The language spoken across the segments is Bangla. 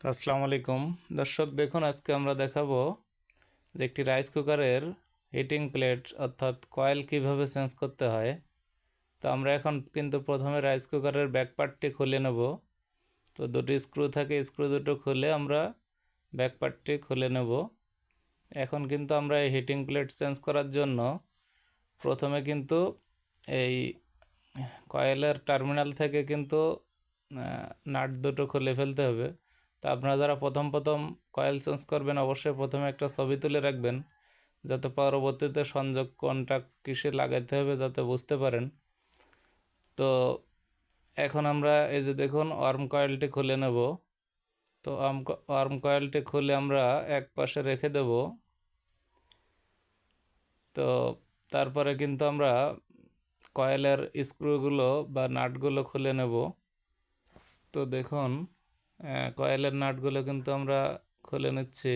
তো আসসালামু আলাইকুম। দর্শক, দেখুন, আজকে আমরা দেখাবো যে একটি রাইস কুকারের হিটিং প্লেট অর্থাৎ কয়েল কীভাবে চেঞ্জ করতে হয়। তো আমরা এখন কিন্তু প্রথমে রাইস কুকারের ব্যাক পার্টটি খুলে নেব। তো দুটি স্ক্রু থাকে স্ক্রু দুটো খুলে আমরা ব্যাক পার্টটি খুলে নেব। এখন কিন্তু আমরা এই হিটিং প্লেট চেঞ্জ করার জন্য প্রথমে কিন্তু এই কয়েলের টার্মিনাল থেকে কিন্তু নাট দুটো খুলে ফেলতে হবে। তো আপনারা যারা প্রথম প্রথম কয়েল চেঞ্জ করবেন, অবশ্যই প্রথমে একটা ছবি তুলে রাখবেন, যাতে পরবর্তীতে সংযোগ কোনটা কিসে লাগাইতে হবে যাতে বুঝতে পারেন। তো এখন আমরা এই যে দেখুন, ওয়ার্ম কয়েলটি খুলে নেব। তো ওয়ার্ম কয়েলটি খুলে আমরা এক পাশে রেখে দেব। তো তারপরে কিন্তু আমরা কয়েলের স্ক্রুগুলো বা নাটগুলো খুলে নেব। তো দেখুন কয়েলের নাটগুলো কিন্তু আমরা খুলে নিচ্ছি।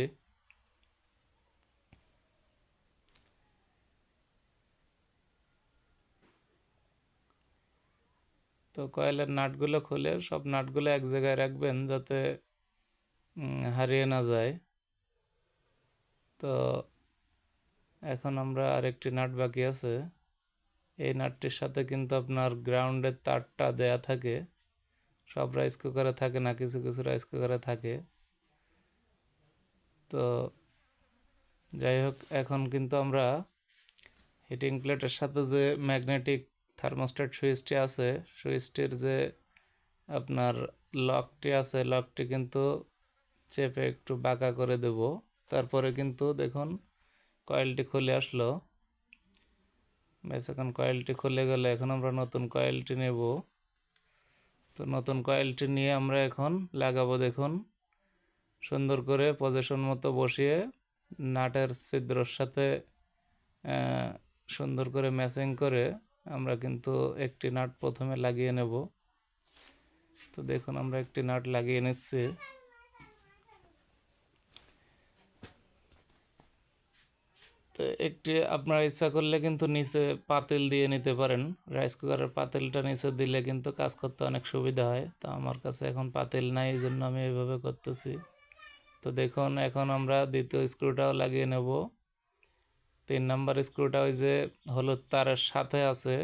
তো কয়েলের নাটগুলো খুলে, সব নাটগুলো এক জায়গায় রাখবেন যাতে হারিয়ে না যায়। তো এখন আমরা আরেকটি নাট বাকি আছে। এই নাটটির সাথে কিন্তু আপনার গ্রাউন্ডের তারটা দেয়া থাকে। সব রাইস কুকারে থাকে না, কিছু কিছু রাইস কুকারে থাকে। তো যাই হোক, এখন কিন্তু আমরা হিটিং প্লেটের সাথে যে ম্যাগনেটিক থার্মোস্ট্যাট সুইচটি আছে, সুইচটির যে আপনার লকটি আছে লকটি কিন্তু চেপে একটু বাঁকা করে দেব। তারপরে কিন্তু দেখুন কয়েলটি খুলে আসলো। বেশ, এখন কয়েলটি খুলে গেলে এখন আমরা নতুন কয়েলটি নেব। তো নতুন কয়েলটি নিয়ে আমরা এখন লাগাবো দেখুন। সুন্দর করে পজিশন মতো বসিয়ে নাটের ছিদ্রর সাথে সুন্দর করে ম্যাচিং করে আমরা কিন্তু একটি নাট প্রথমে লাগিয়ে নেব। তো দেখুন আমরা একটি নাট লাগিয়ে নিচ্ছি। একটি আপনারা ইচ্ছা করলে কিন্তু নিচে পাতিল দিয়ে নিতে পারেন। রাইস কুকারের পাতিলটা নিচে দিলে কিন্তু কাজ করতে অনেক সুবিধা হয়। তো আমার কাছে এখন পাতিল নাই এই জন্য আমি এইভাবে করতেছি। তো দেখুন, এখন আমরা দ্বিতীয় স্ক্রুটাও লাগিয়ে নেব। তিন নম্বর স্ক্রুটা ওই যে হলুদ তারের সাথে আছে।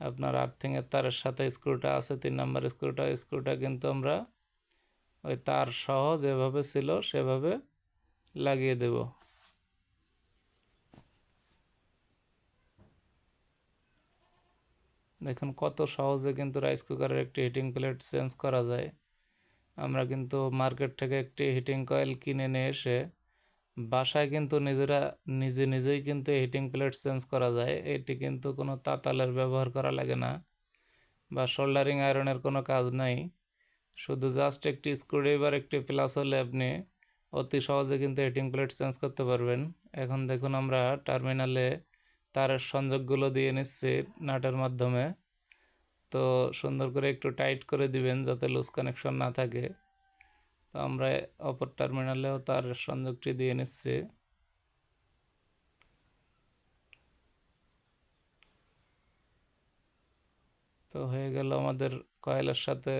আপনার আর্থিংয়ের তারের সাথে স্ক্রুটা আছে। তিন নম্বর স্ক্রুটা স্ক্রুটা কিন্তু আমরা ওই তার সহ যেভাবে ছিল সেভাবে লাগিয়ে দেব। দেখুন, কত সহজে কিন্তু রাইস কুকারের একটি হিটিং প্লেট চেঞ্জ করা যায়। আমরা কিন্তু মার্কেট থেকে একটি হিটিং কয়েল কিনে নিয়ে এসে বাসায় কিন্তু নিজেরা, নিজে নিজেই কিন্তু হিটিং প্লেট চেঞ্জ করা যায়। এটি কিন্তু কোনো তাতালের ব্যবহার করা লাগে না বা শোল্ডারিং আয়রনের কোনো কাজ নাই। শুধু জাস্ট একটি স্ক্রুড্রাইভার একটি প্লাস হলে আপনি অতি সহজে কিন্তু হিটিং প্লেট চেঞ্জ করতে পারবেন। এখন দেখুন, আমরা টার্মিনালে তারের সংযোগগুলো দিয়ে নিচ্ছি নাটের মাধ্যমে। তো সুন্দর করে একটু টাইট করে দিবেন যাতে লুজ কানেকশন না থাকে। তো আমরা অপর টার্মিনালেও তার সংযোগটি দিয়ে নিচ্ছি। তো হয়ে গেল আমাদের কয়েলের সাথে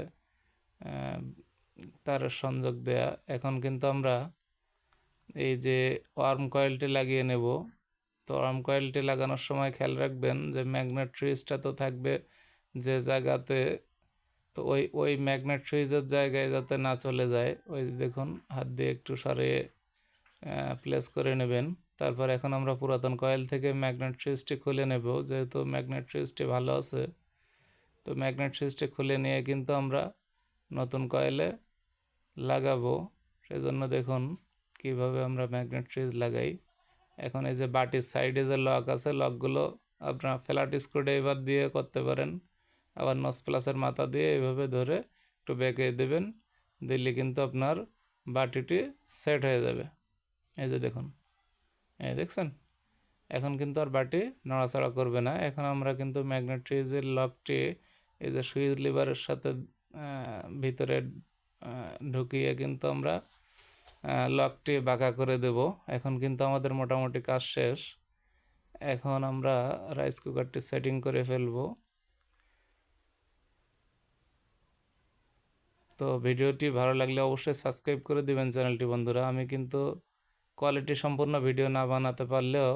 তারের সংযোগ দেয়া। এখন কিন্তু আমরা এই যে ওয়ার্ম কয়েলটি লাগিয়ে নেব। তো ওয়ার্ম কয়েলটি লাগানোর সময় খেয়াল রাখবেন যে ম্যাগনেট সুইচটা তো থাকবে যে জায়গাতে, তো ওই ওই ম্যাগনেট সুইচের জায়গায় যাতে না চলে যায়, ওই দেখুন হাত দিয়ে একটু সরিয়ে প্লেস করে নেবেন। তারপর এখন আমরা পুরাতন কয়েল থেকে ম্যাগনেট সুইচটি খুলে নেব, যেহেতু ম্যাগনেট সুইচটি ভালো আছে। তো ম্যাগনেট সুইচটি খুলে নিয়ে কিন্তু আমরা নতুন কয়েলে লাগাবো। সেজন্য দেখুন কীভাবে আমরা ম্যাগনেট সুইচ লাগাই। এখন এই যে বাটির সাইডে যে লক আছে, লকগুলো আপনার ফ্ল্যাট স্ক্রুড্রাইভার দিয়ে করতে পারেন। আবার নস প্লাসের মাথা দিয়ে এইভাবে ধরে একটু বেঁকে দেবেন, দিলে কিন্তু আপনার বাটিটি সেট হয়ে যাবে। এই যে দেখুন, এই দেখছেন? এখন কিন্তু আর বাটি নড়াচড়া করবে না। এখন আমরা কিন্তু ম্যাগনেট্রিজের লকটি এই যে সুইচ লিভারের সাথে ভিতরে ঢুকিয়ে কিন্তু আমরা লকটি বাঁকা করে দেব। এখন কিন্তু আমাদের মোটামুটি কাজ শেষ। এখন আমরা রাইস কুকারটি সেটিং করে ফেলব। তো ভিডিওটি ভালো লাগলে অবশ্যই সাবস্ক্রাইব করে দিবেন চ্যানেলটি, বন্ধুরা। আমি কিন্তু কোয়ালিটি সম্পূর্ণ ভিডিও না বানাতে পারলেও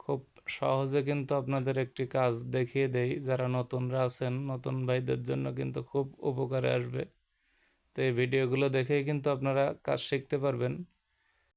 খুব সহজে কিন্তু আপনাদের একটি কাজ দেখিয়ে দেই। যারা নতুনরা আছেন, নতুন ভাইদের জন্য কিন্তু খুব উপকারে আসবে। তো এই ভিডিওগুলো দেখেই কিন্তু আপনারা কাজ শিখতে পারবেন।